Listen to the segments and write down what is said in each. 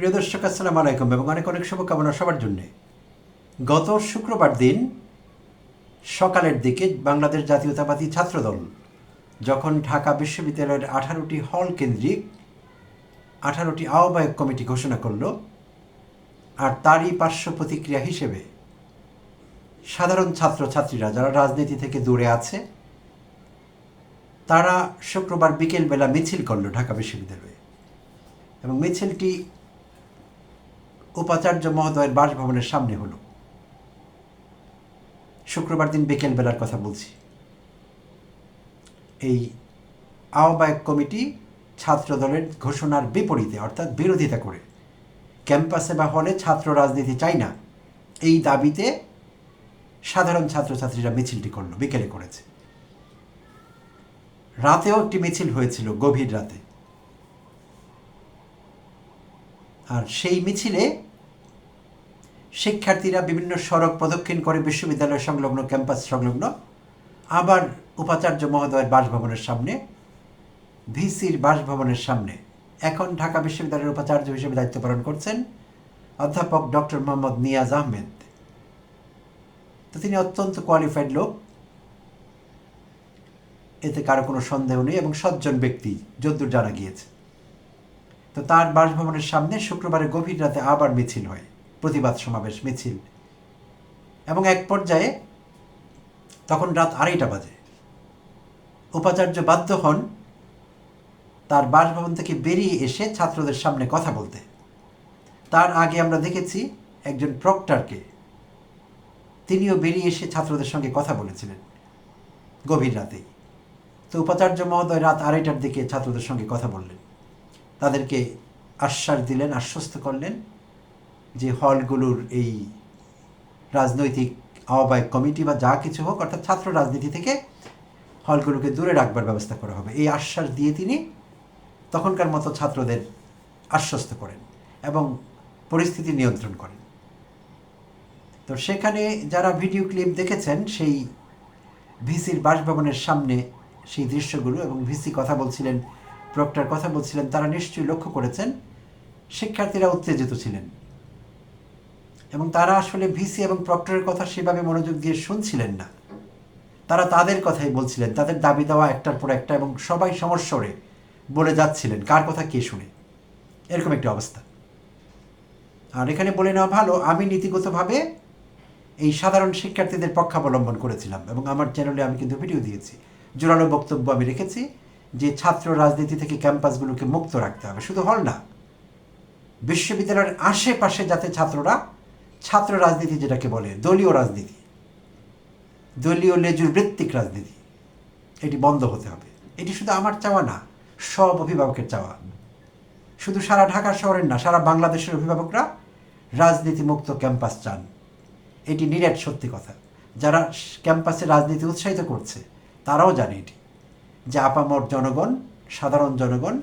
প্রিয় দর্শক, আসসালামু আলাইকুম এবং অনেক অনেক শুভকামনা সবার জন্যে। গত শুক্রবার দিন সকালের দিকে বাংলাদেশ জাতীয়তাবাদী ছাত্রদল যখন ঢাকা বিশ্ববিদ্যালয়ের আঠারোটি হল কেন্দ্রিক, আঠারোটি আহ্বায়ক কমিটি ঘোষণা করল আর তারই পার্শ্ব প্রতিক্রিয়া হিসেবে সাধারণ ছাত্রছাত্রীরা যারা রাজনীতি থেকে দূরে আছে, তারা শুক্রবার বিকেলবেলা মিছিল করল ঢাকা বিশ্ববিদ্যালয়ে। এবং মিছিলটি উপাচার্য মহোদয়ের বাসভবনের সামনে হলো। শুক্রবার দিন বিকেল বেলার কথা বলছি। এই আহ্বায়ক কমিটি ছাত্র দলের ঘোষণার বিপরীতে, অর্থাৎ বিরোধিতা করে, ক্যাম্পাসে বা হলে ছাত্র রাজনীতি চাই না, এই দাবিতে সাধারণ ছাত্রছাত্রীরা মিছিলটি করল, বিকেলে করেছে। রাতেও একটি মিছিল হয়েছিল গভীর রাতে। আর সেই মিছিলে শিক্ষার্থীরা বিভিন্ন সড়ক প্রদক্ষিণ করে বিশ্ববিদ্যালয় সংলগ্ন ক্যাম্পাস সংলগ্ন। আবার উপাচার্য মহোদয়ের বাসভবনের সামনে, ভিসির বাসভবনের সামনে। এখন ঢাকা বিশ্ববিদ্যালয়ের উপাচার্য হিসেবে দায়িত্ব পালন করছেন অধ্যাপক ডক্টর মোহাম্মদ নিয়াজ আহমেদ। তো তিনি অত্যন্ত কোয়ালিফাইড লোক। এতে কারও কোনো সন্দেহ নেই এবং সজ্জন ব্যক্তি যদ্দূর জানা গিয়েছে। তো তার বাসভবনের সামনে শুক্রবারের গভীর রাতে আবার মিছিল হয়। প্রতিবাদ সমাবেশ, মিছিল। এবং এক পর্যায়ে তখন রাত আড়াইটা বাজে। উপাচার্য বাধ্য হন তার বাসভবন থেকে বেরিয়ে এসে ছাত্রদের সামনে কথা বলতে। তার আগে আমরা দেখেছি একজন প্রক্টরকে। তিনিও বেরিয়ে এসে ছাত্রদের সঙ্গে কথা বলেছিলেন গভীর রাতেই। তো উপাচার্য মহোদয় রাত আড়াইটার দিকে ছাত্রদের সঙ্গে কথা বললেন। তাদেরকে আশ্বাস দিলেন, আশ্বস্ত করলেন যে হলগুলোর এই রাজনৈতিক আহ্বায়ক কমিটি বা যা কিছু হোক, অর্থাৎ ছাত্র রাজনীতি থেকে হলগুলোকে দূরে রাখবার ব্যবস্থা করা হবে। এই আশ্বাস দিয়ে তিনি তখনকার মতো ছাত্রদের আশ্বস্ত করেন এবং পরিস্থিতি নিয়ন্ত্রণ করেন। তো সেখানে যারা ভিডিও ক্লিপ দেখেছেন, সেই ভিসির বাসভবনের সামনে সেই দৃশ্যগুলো এবং ভিসি কথা বলছিলেন, প্রক্টর কথা বলছিলেন, তারা নিশ্চয়ই লক্ষ্য করেছেন। শিক্ষার্থীরা উত্তেজিত ছিলেন। এবং তারা আসলে ভিসি এবং প্রক্টরের কথা সেভাবে মনোযোগ দিয়ে শুনছিলেন না। তারা তাদের কথাই বলছিলেন, তাদের দাবি দেওয়া একটার পর একটা এবং সবাই সমস্যরে বলে যাচ্ছিলেন, কার কথা কে শুনে। এরকম একটি অবস্থা। আর এখানে বলে নেওয়া ভালো, আমি নীতিগতভাবে এই সাধারণ শিক্ষার্থীদের পক্ষাবলম্বন করেছিলাম এবং আমার চ্যানেলে আমি কিন্তু ভিডিও দিয়েছি। জোরালো বক্তব্য আমি রেখেছি যে ছাত্র রাজনীতি থেকে ক্যাম্পাসগুলোকে মুক্ত রাখতে হবে। শুধু হল না, বিশ্ববিদ্যালয়ের আশেপাশে যাতে ছাত্ররা ছাত্র রাজনীতি যেটাকে বলে, দলীয় রাজনীতি। দলীয় লেজুর বৃত্তিক রাজনীতি। এটি বন্ধ হতে হবে। এটি শুধু আমার চাওয়া না, সব অভিভাবকের চাওয়া। শুধু সারা ঢাকা শহরের না, সারা বাংলাদেশের অভিভাবকরা রাজনীতি মুক্ত ক্যাম্পাস চান। এটি নিরেট সত্যি কথা। যারা ক্যাম্পাসে রাজনীতি উৎসাহিত করছে, তারাও জানে এটি। যে আপামর জনগণ, সাধারণ জনগণ,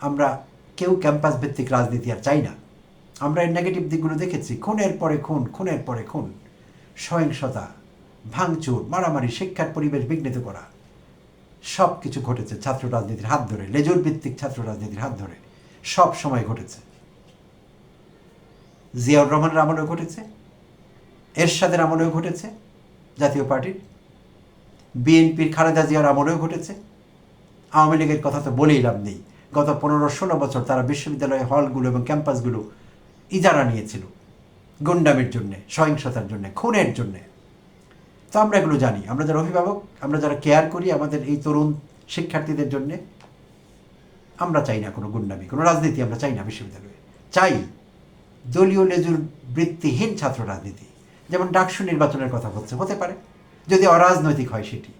আমরা কেউ ক্যাম্পাস ভিত্তিক রাজনীতি আর চাই না। আমরা এর নেগেটিভ দিকগুলো দেখেছি। খুনের পরে খুন খুনের পরে খুন। সহিংসতা, ভাঙচুর, মারামারি, শিক্ষার পরিবেশ বিঘ্নিত করা। সব কিছু ঘটেছে ছাত্র রাজনীতির হাত ধরে লেজুর ভিত্তিক ছাত্র রাজনীতির হাত ধরে। সব সময় ঘটেছে। জিয়াউর রহমানের আমলেও ঘটেছে, এরশাদের আমলেও ঘটেছে, জাতীয় পার্টির। বিএনপির খালেদা জিয়ার আমলেও ঘটেছে। আওয়ামী লীগের কথা তো বলেই লাভ নেই। গত পনেরো ষোলো বছর তারা বিশ্ববিদ্যালয় হলগুলো এবং ক্যাম্পাসগুলো ইজারা নিয়েছিল গুন্ডামির জন্যে, সহিংসতার জন্যে, খুনের জন্যে। তো আমরা এগুলো জানি। আমরা যারা অভিভাবক, আমরা যারা কেয়ার করি আমাদের এই তরুণ শিক্ষার্থীদের জন্যে, আমরা চাই না কোনো গুন্ডামি, কোনো রাজনীতি আমরা চাই না বিশ্ববিদ্যালয়ে। চাই দলীয় লেজুর বৃত্তিহীন ছাত্র রাজনীতি। যেমন ডাকসু নির্বাচনের কথা বলছে হতে পারে। যদি অরাজনৈতিক হয় সেটি।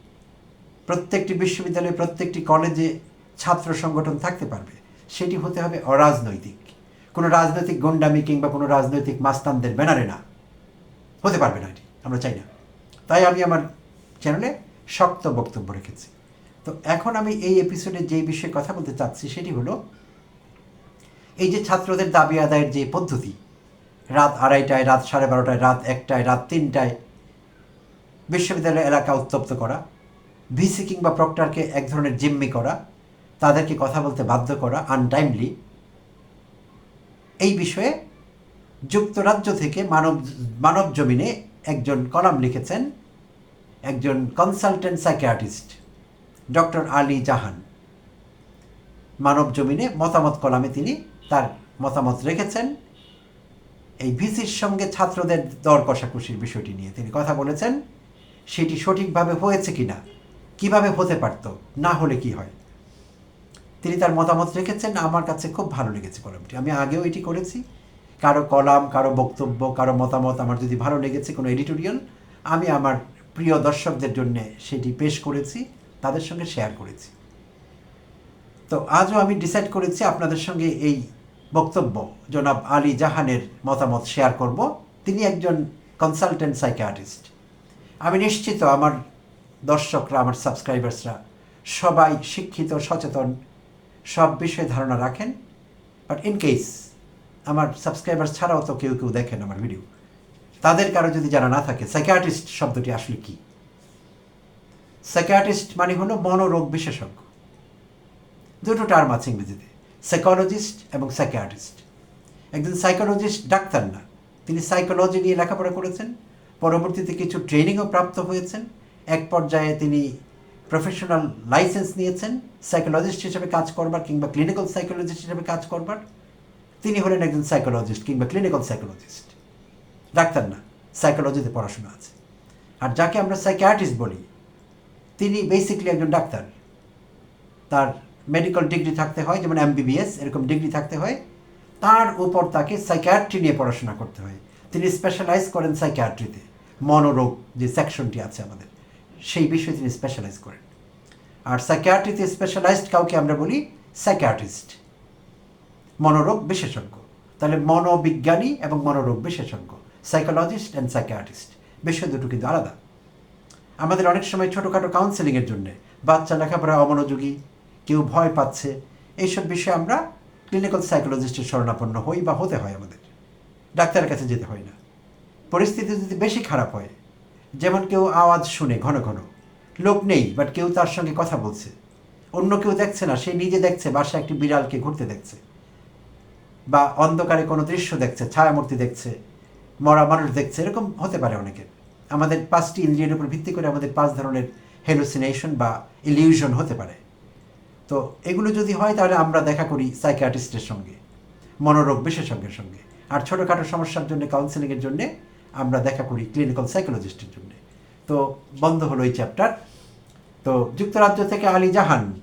প্রত্যেকটি বিশ্ববিদ্যালয়ে, প্রত্যেকটি কলেজে ছাত্র সংগঠন থাকতে পারবে। সেটি হতে হবে অরাজনৈতিক। কোনো রাজনৈতিক গন্ডামি কিংবা কোনো রাজনৈতিক মাস্তানদের ব্যানারে না। হতে পারবে না এটি, আমরা চাই না। তাই আমি আমার চ্যানেলে শক্ত বক্তব্য রেখেছি। তো এখন আমি এই এপিসোডে যে বিষয়ে কথা বলতে চাচ্ছি সেটি হলো, এই যে ছাত্রদের দাবি আদায়ের যে পদ্ধতি, রাত আড়াইটায়, রাত সাড়ে বারোটায়, রাত একটায়, রাত তিনটায় বিশ্ববিদ্যালয় এলাকা উত্তপ্ত করা, ভিসি কিংবা প্রক্টরকে এক ধরনের জিম্মি করা, তাদেরকে কথা বলতে বাধ্য করা আনটাইমলি এই বিষয়ে যুক্তরাজ্য থেকে মানব মানব জমিনে একজন কলাম লিখেছেন, একজন consultant psychiatrist doctor Ali Jahan. মানব জমিনে মতামত কলামে তিনি তার মতামত রেখেছেন। এই ভিসির সঙ্গে ছাত্রদের দর কষাকষির বিষয়টি নিয়ে তিনি কথা বলেছেন। সেটি সঠিকভাবে হয়েছে কিনা, কীভাবে হতে পারত, না হলে কি হয়? তিনি তার মতামত রেখেছেন, আমার কাছে খুব ভালো লেগেছে কলামটি। আমি আগেও এটি করেছি। কারও কলাম, কারও বক্তব্য, কারও মতামত আমার যদি ভালো লেগেছে কোনো এডিটোরিয়াল, আমি আমার প্রিয় দর্শকদের জন্য সেটি পেশ করেছি, তাদের সঙ্গে শেয়ার করেছি। তো আজও আমি ডিসাইড করেছি আপনাদের সঙ্গে এই বক্তব্য, জনাব আলী জাহানের মতামত শেয়ার করব। তিনি একজন কনসালটেন্ট সাইকিয়াট্রিস্ট আমি নিশ্চিত আমার দর্শকরা, আমার সাবস্ক্রাইবার্সরা সবাই শিক্ষিত, সচেতন সব বিষয়ে ধারণা রাখেন বাট ইন কেস আমার সাবস্ক্রাইবার ছাড়াও তো কেউ কেউ দেখেন আমার ভিডিও তাদের কারও যদি জানা না থাকে সাইকিয়াট্রিস্ট শব্দটি আসলে কি? সাইকিয়াট্রিস্ট মানে হলো মনোরোগ বিশেষজ্ঞ। দুটো টার্ম আছে ইংরেজিতে সাইকোলজিস্ট এবং সাইকিয়াট্রিস্ট একজন সাইকোলজিস্ট ডাক্তার না, তিনি সাইকোলজি নিয়ে লেখাপড়া করেছেন, পরবর্তীতে কিছু ট্রেনিংও প্রাপ্ত হয়েছেন, এক পর্যায়ে তিনি প্রফেশনাল লাইসেন্স নিয়েছেন সাইকোলজিস্ট হিসেবে কাজ করবার কিংবা ক্লিনিক্যাল সাইকোলজিস্ট হিসেবে কাজ করবার। তিনি হলেন একজন সাইকোলজিস্ট কিংবা ক্লিনিক্যাল সাইকোলজিস্ট ডাক্তার না সাইকোলজিতে পড়াশোনা আছে। আর যাকে আমরা সাইকিয়াট্রিস্ট বলি, তিনি বেসিকলি একজন ডাক্তার। তার মেডিকেল ডিগ্রি থাকতে হয়, যেমন এমবিবিএস এরকম ডিগ্রি থাকতে হয়। তার উপর তাকে সাইকিয়াট্রি নিয়ে পড়াশোনা করতে হয়। তিনি স্পেশালাইজ করেন সাইকিয়াট্রিতে মনোরোগ যে সেকশনটি আছে আমাদের। সেই বিষয়ে তিনি স্পেশালাইজ করেন আর সাইকিয়াট্রিতে স্পেশালাইজড কাউকে আমরা বলি সাইকিয়াট্রিস্ট মনোরোগ বিশেষজ্ঞ। তাহলে মনোবিজ্ঞানী এবং মনোরোগ বিশেষজ্ঞ। সাইকোলজিস্ট অ্যান্ড সাইকিয়াট্রিস্ট বিষয় দুটো কিন্তু আলাদা। আমাদের অনেক সময় ছোটোখাটো কাউন্সেলিংয়ের জন্য বাচ্চা লেখাপড়া অমনোযোগী, কেউ ভয় পাচ্ছে, এইসব বিষয়ে আমরা ক্লিনিক্যাল সাইকোলজিস্টের শরণাপন্ন হই বা হতে হয় আমাদের। ডাক্তারের কাছে যেতে হয় না। পরিস্থিতি যদি বেশি খারাপ হয় যেমন কেউ আওয়াজ শুনে ঘন ঘন। লোক নেই বাট কেউ তার সঙ্গে কথা বলছে। অন্য কেউ দেখছে না, সে নিজে দেখছে, বাসায় একটি বিড়ালকে ঘুরতে দেখছে। বা অন্ধকারে কোনো দৃশ্য দেখছে, ছায়ামূর্তি দেখছে, মরা মানুষ দেখছে, এরকম হতে পারে অনেকের। আমাদের পাঁচটি ইন্দ্রিয়ের উপর ভিত্তি করে আমাদের পাঁচ ধরনের হেলুসিনেশন বা ইলিউশন হতে পারে। তো এগুলো যদি হয়, তাহলে আমরা দেখা করি সাইকিয়াট্রিস্টের সঙ্গে, মনোরোগ বিশেষজ্ঞের সঙ্গে। আর ছোটোখাটো সমস্যার জন্য কাউন্সেলিংয়ের জন্যে আমরা দেখা করি ক্লিনিক্যাল সাইকোলজিস্টের জন্য। তো বন্ধ হলো এই চ্যাপ্টার তো যুক্তরাজ্য থেকে আলী জাহান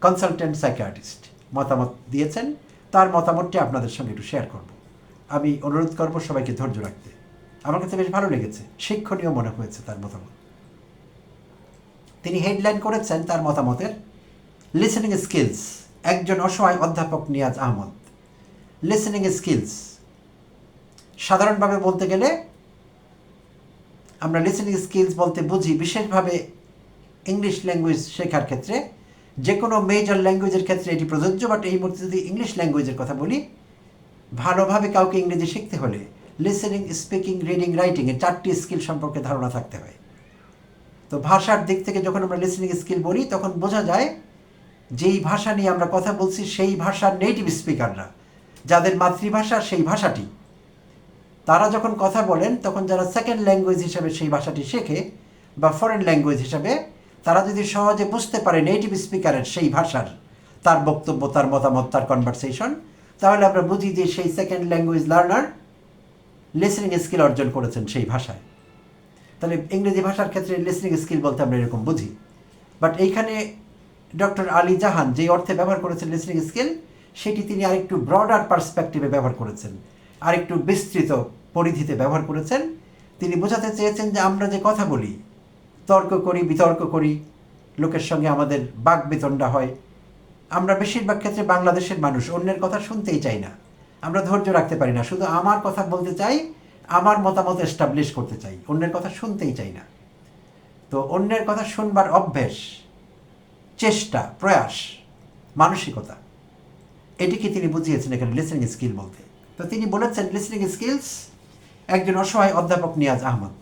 কনসালটেন্ট সাইকিয়াট্রিস্ট মতামত দিয়েছেন। তার মতামতটি আপনাদের সঙ্গে একটু শেয়ার করব। আমি অনুরোধ করব সবাইকে ধৈর্য রাখতে। আমার কাছে বেশ ভালো লেগেছে। শিক্ষণীয় মনে হয়েছে তার মতামত। তিনি হেডলাইন করেছেন তার মতামতের লিসেনিং স্কিলস একজন অসহায় অধ্যাপক নিয়াজ আহমদ। লিসেনিং স্কিলস সাধারণভাবে বলতে গেলে আমরা লিসেনিং স্কিলস বলতে বুঝি বিশেষভাবে ইংলিশ ল্যাঙ্গুয়েজ শেখার ক্ষেত্রে যে কোনো মেজর ল্যাঙ্গুয়েজের ক্ষেত্রে এটি প্রযোজ্য বাট এই মুহূর্তে যদি ইংলিশ ল্যাঙ্গুয়েজের কথা বলি, ভালোভাবে কাউকে ইংরেজি শিখতে হলে লিসেনিং স্পিকিং রিডিং রাইটিং এর চারটি স্কিল সম্পর্কে ধারণা থাকতে হয়। তো ভাষার দিক থেকে যখন আমরা লিসেনিং স্কিল বলি, তখন বোঝা যায় যেই ভাষা নিয়ে আমরা কথা বলছি, সেই ভাষার নেটিভ স্পিকাররা যাদের মাতৃভাষা সেই ভাষাটি। তারা যখন কথা বলেন, তখন যারা সেকেন্ড ল্যাঙ্গুয়েজ হিসাবে সেই ভাষাটি শেখে বা ফরেন ল্যাঙ্গুয়েজ হিসাবে, তারা যদি সহজে বুঝতে পারে নেটিভ স্পিকারের সেই ভাষার, তার বক্তব্য, তার মতামত, তার কনভারসেশন তাহলে আমরা বুঝি যে সেই second language learner listening skill অর্জন করেছেন সেই ভাষায়। তাহলে ইংরেজি ভাষার ক্ষেত্রে লিসনিং স্কিল বলতে আমরা এরকম বুঝি। বাট এইখানে ডক্টর আলী জাহান যে অর্থে ব্যবহার করেছেন লিসনিং স্কিল সেটি তিনি আরেকটু ব্রডার পার্সপেক্টিভে ব্যবহার করেছেন। আরেকটু বিস্তৃত পরিধিতে ব্যবহার করেছেন। তিনি বোঝাতে চেয়েছেন যে আমরা যে কথা বলি, তর্ক করি, বিতর্ক করি, লোকের সঙ্গে আমাদের বাক বিতণ্ডা হয়। আমরা বেশিরভাগ ক্ষেত্রে বাংলাদেশের মানুষ অন্যের কথা শুনতেই চাই না। আমরা ধৈর্য রাখতে পারি না, শুধু আমার কথা বলতে চাই, আমার মতামত এস্টাবলিশ করতে চাই, অন্যের কথা শুনতেই চাই না। তো অন্যের কথা শুনবার অভ্যেস, চেষ্টা, প্রয়াস, মানসিকতা এটিকে তিনি বুঝিয়েছেন এখানে লিসনিং স্কিল বলতে? তো তিনি বলেছেন লিসনিং স্কিলস একজন অসহায় অধ্যাপক নিয়াজ আহমদ।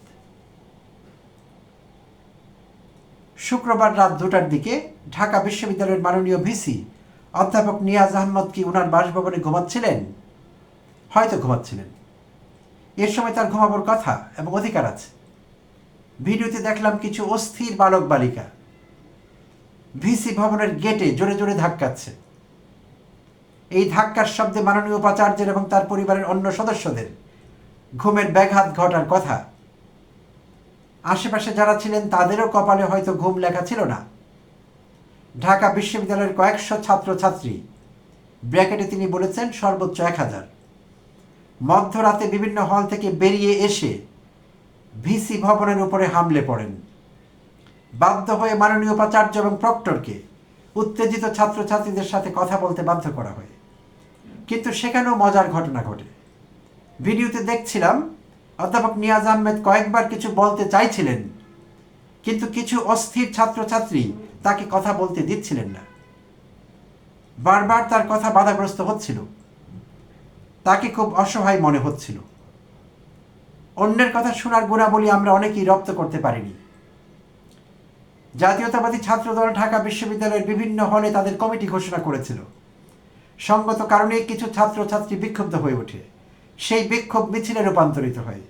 শুক্রবার রাত দুটার দিকে ঢাকা বিশ্ববিদ্যালয়ের মাননীয় ভিসি অধ্যাপক নিয়াজ আহমদ কি উনার বাসভবনে ঘুমাচ্ছিলেন? হয়তো ঘুমাচ্ছিলেন। এর সময় তার ঘুমাবার কথা এবং অধিকার আছে। ভিডিওতে দেখলাম কিছু অস্থির বালক বালিকা। ভিসি ভবনের গেটে জোরে জোরে ধাক্কাচ্ছে এই ধাক্কার শব্দে মাননীয় উপাচার্যের এবং তার পরিবারের অন্য সদস্যদের ঘুমের ব্যাঘাত ঘটার কথা। আশেপাশে যারা ছিলেন তাদেরও কপালে হয়তো ঘুম লেখা ছিল না। ঢাকা বিশ্ববিদ্যালয়ের কয়েকশো ছাত্রছাত্রী, ব্র্যাকেটে তিনি বলেছেন সর্বোচ্চ এক হাজার। মধ্যরাতে বিভিন্ন হল থেকে বেরিয়ে এসে ভিসি ভবনের উপরে হামলে পড়েন। বাধ্য হয়ে মাননীয় উপাচার্য এবং প্রক্টরকে উত্তেজিত ছাত্রছাত্রীদের সাথে কথা বলতে বাধ্য করা হয়। কিন্তু সেখানেও মজার ঘটনা ঘটে। ভিডিওতে দেখছিলাম, অধ্যাপক নিয়াজ আহমেদ কয়েকবার কিছু বলতে চাইছিলেন, কিন্তু কিছু অস্থির ছাত্রছাত্রী তাকে কথা বলতে দিচ্ছিলেন না। বারবার তার কথা বাধাগ্রস্ত হচ্ছিল। তাকে খুব অসহায় মনে হচ্ছিল। অন্যের কথা শোনার গুণাবলী আমরা অনেকেই রপ্ত করতে পারিনি। জাতীয়তাবাদী ছাত্রদল ঢাকা বিশ্ববিদ্যালয়ের বিভিন্ন হলে তাদের কমিটি ঘোষণা করেছিল। সঙ্গত কারণে কিছু ছাত্রছাত্রী বিক্ষুব্ধ হয়ে ওঠে। সেই বিক্ষোভ মিছিলে রূপান্তরিত হয়।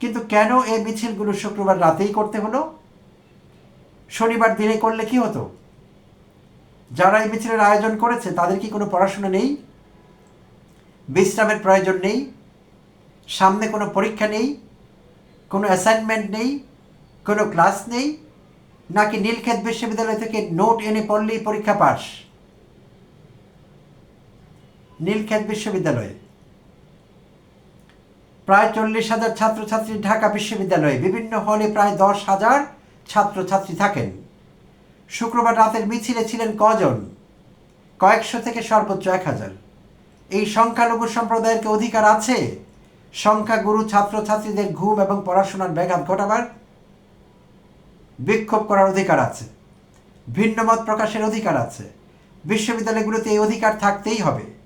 কিন্তু কেন এই মিছিলগুলো শুক্রবার রাতেই করতে হলো? শনিবার দিনে করলে কি হতো? যারা এই মিছিলের আয়োজন করেছে, তাদের কি কোনো পড়াশোনা নেই? বিশ্রামের প্রয়োজন নেই? সামনে কোনো পরীক্ষা নেই? কোনো অ্যাসাইনমেন্ট নেই? কোনো ক্লাস নেই? নাকি নীলক্ষেত বিশ্ববিদ্যালয় থেকে নোট এনে পড়লেই পরীক্ষা পাস? নীলক্ষেত বিশ্ববিদ্যালয়ে। প্রায় চল্লিশ হাজার ছাত্রছাত্রী ঢাকা বিশ্ববিদ্যালয়ে, বিভিন্ন হলে প্রায় দশ হাজার ছাত্রছাত্রী থাকেন। শুক্রবার রাতের মিছিলে ছিলেন কজন? কয়েকশো থেকে সর্বোচ্চ এক হাজার। এই সংখ্যালঘু সম্প্রদায়ের কি অধিকার আছে? সংখ্যাগুরু ছাত্রছাত্রীদের ঘুম এবং পড়াশোনার ব্যাঘাত ঘটাবার বিক্ষোভ করার অধিকার আছে। ভিন্ন মত প্রকাশের অধিকার আছে। বিশ্ববিদ্যালয়গুলোতে এই অধিকার থাকতেই হবে।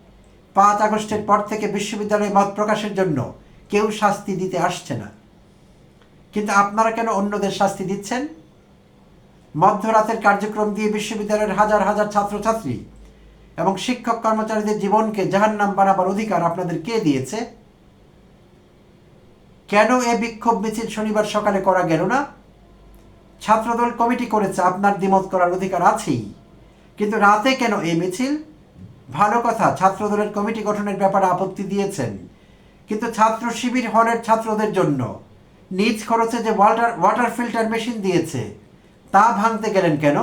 পাঁচ আগস্টের পর থেকে বিশ্ববিদ্যালয়ে মত প্রকাশের জন্য কেউ শাস্তি দিতে আসছে না। কিন্তু আপনারা কেন অন্যদের শাস্তি দিচ্ছেন? মধ্যরাতের কার্যক্রম দিয়ে বিশ্ববিদ্যালয়ের হাজার হাজার ছাত্রছাত্রী এবং শিক্ষক কর্মচারীদের জীবনকে জাহান্নাম বানাবার অধিকার আপনাদের কে দিয়েছে? কেন এ বিক্ষোভ মিছিল শনিবার সকালে করা গেল না? ছাত্রদল কমিটি করেছে, আপনার দ্বিমত করার অধিকার আছেই। কিন্তু রাতে কেন এই মিছিল? ভালো কথা, ছাত্রদলের কমিটি গঠনের ব্যাপারে আপত্তি দিয়েছেন। কিন্তু ছাত্র শিবির হলের ছাত্রদের জন্য নিজ খরচে যে ওয়াটার ওয়াটার ফিল্টার মেশিন দিয়েছে, তা ভাঙতে গেলেন কেন?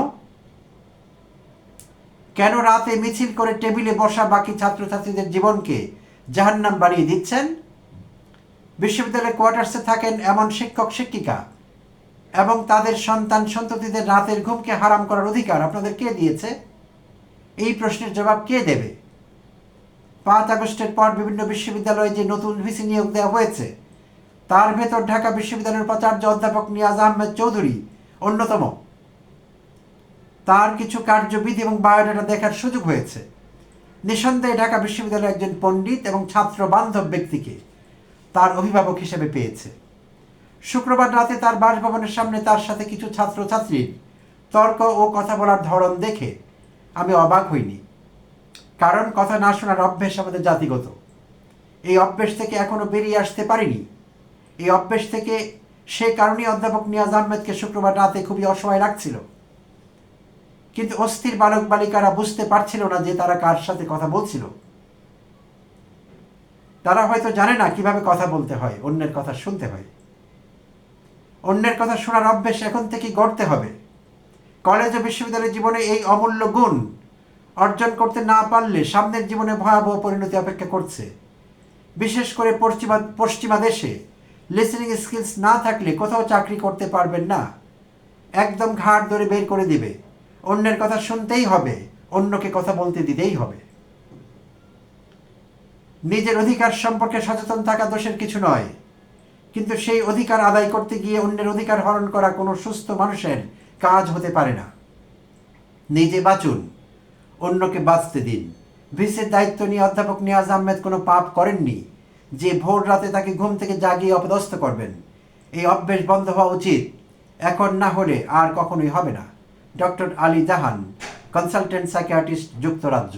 কেন রাতে মিছিল করে টেবিলে বসা বাকি ছাত্রছাত্রীদের জীবনকে জাহান্নাম বাড়িয়ে দিচ্ছেন? বিশ্ববিদ্যালয়ের কোয়ার্টার্সে থাকেন এমন শিক্ষক, শিক্ষিকা, এবং তাদের সন্তান সন্ততিদের রাতের ঘুমকে হারাম করার অধিকার আপনাদের কে দিয়েছে? এই প্রশ্নের জবাব কে দেবে? পাঁচ আগস্টের পর বিভিন্ন বিশ্ববিদ্যালয়ে যে নতুন ভিসি নিয়োগ দেওয়া হয়েছে, তার ভেতর ঢাকা বিশ্ববিদ্যালয়ের উপাচার্য অধ্যাপক নিয়াজ আহমেদ চৌধুরী অন্যতম। তার কিছু কার্যবিধি এবং বায়োডাটা দেখার সুযোগ হয়েছে। নিঃসন্দেহে ঢাকা বিশ্ববিদ্যালয় একজন পণ্ডিত এবং ছাত্র বান্ধব ব্যক্তিকে তার অভিভাবক হিসেবে পেয়েছে। শুক্রবার রাতে তার বাসভবনের সামনে তার সাথে কিছু ছাত্রছাত্রীর তর্ক ও কথা বলার ধরন দেখে আমি অবাক হইনি। কারণ কথা না শোনার অভ্যেস আমাদের জাতিগত। এই অভ্যেস থেকে এখনও বেরিয়ে আসতে পারিনি। এই অভ্যেস থেকে সে কারণেই অধ্যাপক নিয়াজ আহমেদকে শুক্রবার রাতে খুবই অসহায় রাখছিল কিন্তু অস্থির বালক বালিকারা বুঝতে পারছিল না যে তারা কার সাথে কথা বলছিল। তারা হয়তো জানে না কীভাবে কথা বলতে হয়, অন্যের কথা শুনতে হয়। অন্যের কথা শোনার অভ্যেস এখন থেকেই গড়তে হবে। কলেজ ও বিশ্ববিদ্যালয় জীবনে এই অমূল্য গুণ অর্জন করতে না পারলে সামনের জীবনে ভয়াবহ পরিণতি অপেক্ষা করছে। বিশেষ করে পশ্চিমা পশ্চিমা দেশে লিসেনিং স্কিলস না থাকলে কোথাও চাকরি করতে পারবেন না। একদম ঘাট ধরে বের করে দিবে। অন্যের কথা শুনতেই হবে, অন্যকে কথা বলতে দিতেই হবে। নিজের অধিকার সম্পর্কে সচেতন থাকা দোষের কিছু নয়। কিন্তু সেই অধিকার আদায় করতে গিয়ে অন্যের অধিকার হরণ করা কোনো সুস্থ মানুষের কাজ হতে পারে না। নিজে বাঁচুন, অন্যকে বাঁচতে দিন। ভিসির দায়িত্ব নিয়ে অধ্যাপক নিয়াজ আহমেদ কোনো পাপ করেননি, যে ভোর রাতে তাকে ঘুম থেকে জাগিয়ে অপদস্থ করবেন। এই অভ্যেস বন্ধ হওয়া উচিত, এখন না হলে আর কখনোই হবে না। Doctor Ali Jahan, consultant psychiatrist, যুক্তরাজ্য।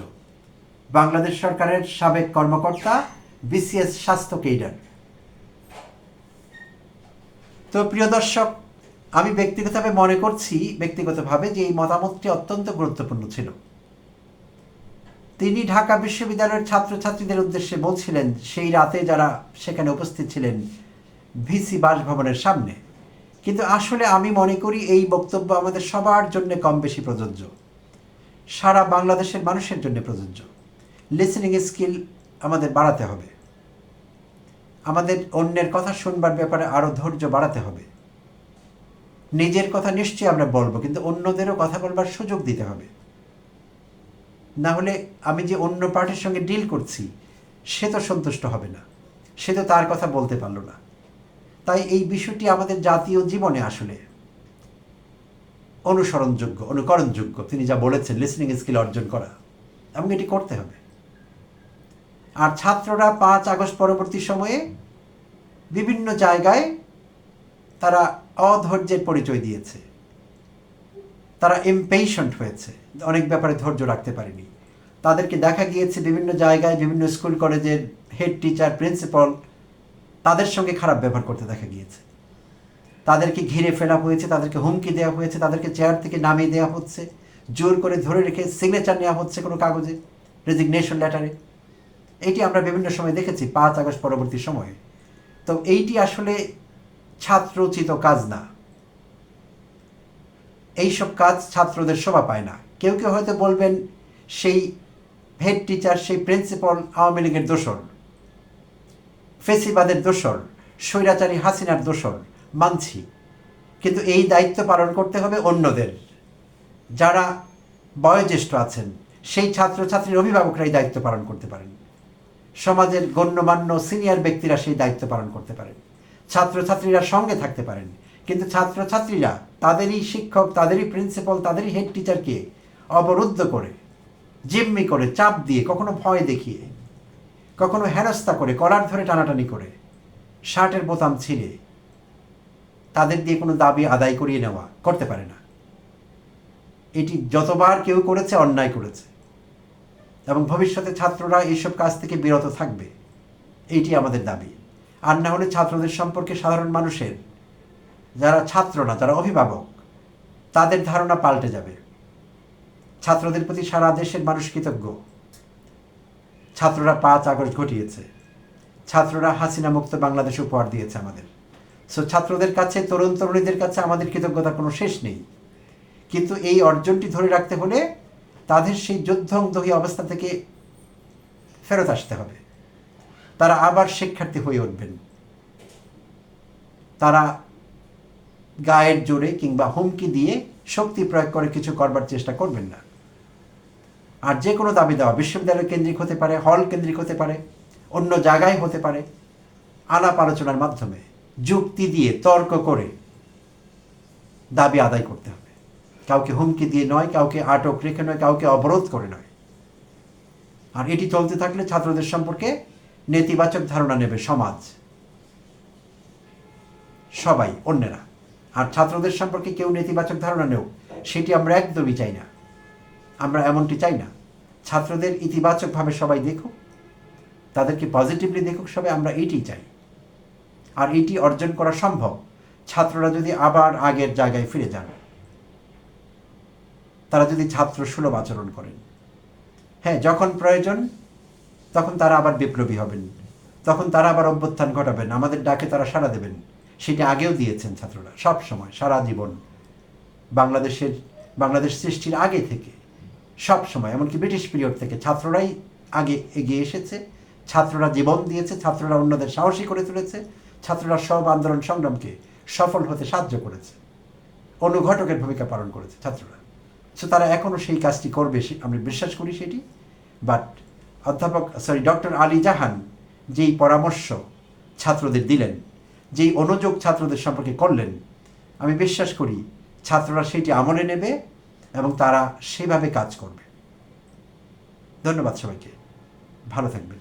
বাংলাদেশ সরকারের সাবেক কর্মকর্তা, বিসিএস স্বাস্থ্য কেইডার। তো প্রিয় দর্শক আমি ব্যক্তিগতভাবে মনে করছি, ব্যক্তিগতভাবে যে এই মতামতটি অত্যন্ত গুরুত্বপূর্ণ ছিল। তিনি ঢাকা বিশ্ববিদ্যালয়ের ছাত্রছাত্রীদের উদ্দেশ্যে বলছিলেন, সেই রাতে যারা সেখানে উপস্থিত ছিলেন ভিসি বাসভবনের সামনে। কিন্তু আসলে আমি মনে করি এই বক্তব্য আমাদের সবার জন্য কম বেশি প্রযোজ্য। সারা বাংলাদেশের মানুষের জন্য প্রযোজ্য। লিসেনিং স্কিল আমাদের বাড়াতে হবে। আমাদের অন্যের কথা শুনবার ব্যাপারে আরও ধৈর্য বাড়াতে হবে। নিজের কথা নিশ্চয়ই আমরা বলব, কিন্তু অন্যদেরও কথা বলবার সুযোগ দিতে হবে। না হলে আমি যে অন্য পার্টির সঙ্গে ডিল করছি, সে তো সন্তুষ্ট হবে না। সে তো তার কথা বলতে পারল না। তাই এই বিষয়টি আমাদের জাতীয় জীবনে আসলে অনুসরণযোগ্য, অনুকরণযোগ্য। তিনি যা বলেছেন লিসনিং স্কিল অর্জন করা। এবং এটি করতে হবে। আর ছাত্ররা পাঁচ আগস্ট পরবর্তী সময়ে বিভিন্ন জায়গায় তারা অধৈর্যের পরিচয় দিয়েছে। তারা ইমপেশেন্ট হয়েছে। অনেক ব্যাপারে ধৈর্য রাখতে পারেনি। তাদেরকে দেখা গিয়েছে বিভিন্ন জায়গায়, বিভিন্ন স্কুল কলেজের হেড টিচার প্রিন্সিপাল তাদের সঙ্গে খারাপ ব্যবহার করতে দেখা গিয়েছে। তাদেরকে ঘিরে ফেলা হয়েছে, তাদেরকে হুমকি দেওয়া হয়েছে, তাদেরকে চেয়ার থেকে নামিয়ে দেওয়া হচ্ছে, জোর করে ধরে রেখে সিগনেচার নেওয়া হচ্ছে কোনো কাগজে রেজিগনেশন লেটারে এইটি আমরা বিভিন্ন সময় দেখেছি, পাঁচ আগস্ট পরবর্তী সময়ে। তো এইটি আসলে ছাত্রোচিত কাজ না। এইসব কাজ ছাত্রদের শোভা পায় না। কেউ কেউ হয়তো বলবেন, সেই হেড টিচার সেই প্রিন্সিপাল আওয়ামী লীগের দোসর, ফেসিবাদের দোসর, স্বৈরাচারী হাসিনার দোসর, মানছি। কিন্তু এই দায়িত্ব পালন করতে হবে অন্যদের। যারা বয়োজ্যেষ্ঠ আছেন, সেই ছাত্রছাত্রীর অভিভাবকরা এই দায়িত্ব পালন করতে পারেন। সমাজের গণ্যমান্য সিনিয়র ব্যক্তিরা সেই দায়িত্ব পালন করতে পারেন। ছাত্রছাত্রীরা সঙ্গে থাকতে পারেন কিন্তু ছাত্রছাত্রীরা তাদেরই শিক্ষক, তাদেরই প্রিন্সিপাল তাদেরই হেড টিচারকে অবরুদ্ধ করে, জিম্মি করে, চাপ দিয়ে, কখনো ভয় দেখিয়ে, কখনো হেনস্থা করে, কলার ধরে টানাটানি করে, শার্টের বোতাম ছিঁড়ে তাদের দিয়ে কোনো দাবি আদায় করিয়ে নেওয়া করতে পারে না। এটি যতবার কেউ করেছে, অন্যায় করেছে। এবং ভবিষ্যতে ছাত্ররা এইসব কাজ থেকে বিরত থাকবে। এইটি আমাদের দাবি। আর না হলে ছাত্রদের সম্পর্কে সাধারণ মানুষের, যারা ছাত্র না, যারা অভিভাবক, তাদের ধারণা পাল্টে যাবে। ছাত্রদের প্রতি সারা দেশের মানুষ কৃতজ্ঞ। ছাত্ররা পাঁচ আগস্ট ঘটিয়েছে। ছাত্ররা হাসিনা মুক্ত বাংলাদেশ উপহার দিয়েছে আমাদের। সো ছাত্রদের কাছে, তরুণ তরুণীদের কাছে আমাদের কৃতজ্ঞতা কোনো শেষ নেই। কিন্তু এই অর্জনটি ধরে রাখতে হলে তাদের সেই যুদ্ধংদহী অবস্থা থেকে ফেরত আসতে হবে। তারা আবার শিক্ষার্থী হয়ে উঠবেন। তারা গায়ের জোরে কিংবা হুমকি দিয়ে শক্তি প্রয়োগ করে কিছু করবার চেষ্টা করবেন না। আর যে কোনো দাবি দেওয়া বিশ্ববিদ্যালয় কেন্দ্রিক হতে পারে, হল কেন্দ্রিক হতে পারে, অন্য জায়গায় হতে পারে, আলাপ আলোচনার মাধ্যমে যুক্তি দিয়ে তর্ক করে দাবি আদায় করতে হবে। কাউকে হুমকি দিয়ে নয়, কাউকে আটক রেখে নয়, কাউকে অবরোধ করে নয়। আর এটি চলতে থাকলে ছাত্রদের সম্পর্কে নেতিবাচক ধারণা নেবে সমাজ। সবাই, অন্যেরা। আর ছাত্রদের সম্পর্কে কেউ নেতিবাচক ধারণা নেও, সেটি আমরা একদমই চাই না। আমরা এমনটি চাই না। ছাত্রদের ইতিবাচকভাবে সবাই দেখুক, তাদেরকে পজিটিভলি দেখুক, সবাই আমরা এইটি চাই। আর এটি অর্জন করা সম্ভব, ছাত্ররা যদি আবার আগের জায়গায় ফিরে যান। তারা যদি ছাত্র সুলভ আচরণ করেন। হ্যাঁ যখন প্রয়োজন তখন তারা আবার বিপ্লবী হবেন। তখন তারা আবার অভ্যুত্থান ঘটাবেন। আমাদের ডাকে তারা সাড়া দেবেন। সেটা আগেও দিয়েছেন ছাত্ররা। সব সময়, সারা জীবন। বাংলাদেশের, বাংলাদেশ সৃষ্টির আগে থেকে। সব সময়। এমনকি ব্রিটিশ পিরিয়ড থেকে ছাত্ররাই আগে এগিয়ে এসেছে। ছাত্ররা জীবন দিয়েছে। ছাত্ররা অন্যদের সাহসী করে তুলেছে। ছাত্ররা সব আন্দোলন সংগ্রামকে সফল হতে সাহায্য করেছে। অনুঘটকের ভূমিকা পালন করেছে ছাত্ররা। সো তারা এখনও সেই কাজটি করবে আমরা বিশ্বাস করি সেটি। বাট অধ্যাপক সরি ডক্টর আলী জাহান যেই পরামর্শ ছাত্রদের দিলেন, যেই অনুযোগ ছাত্রদের সম্পর্কে করলেন, আমি বিশ্বাস করি ছাত্ররা সেটি আমলে নেবে এবং তারা সেভাবে কাজ করবে। ধন্যবাদ সবাইকে। ভালো থাকবেন।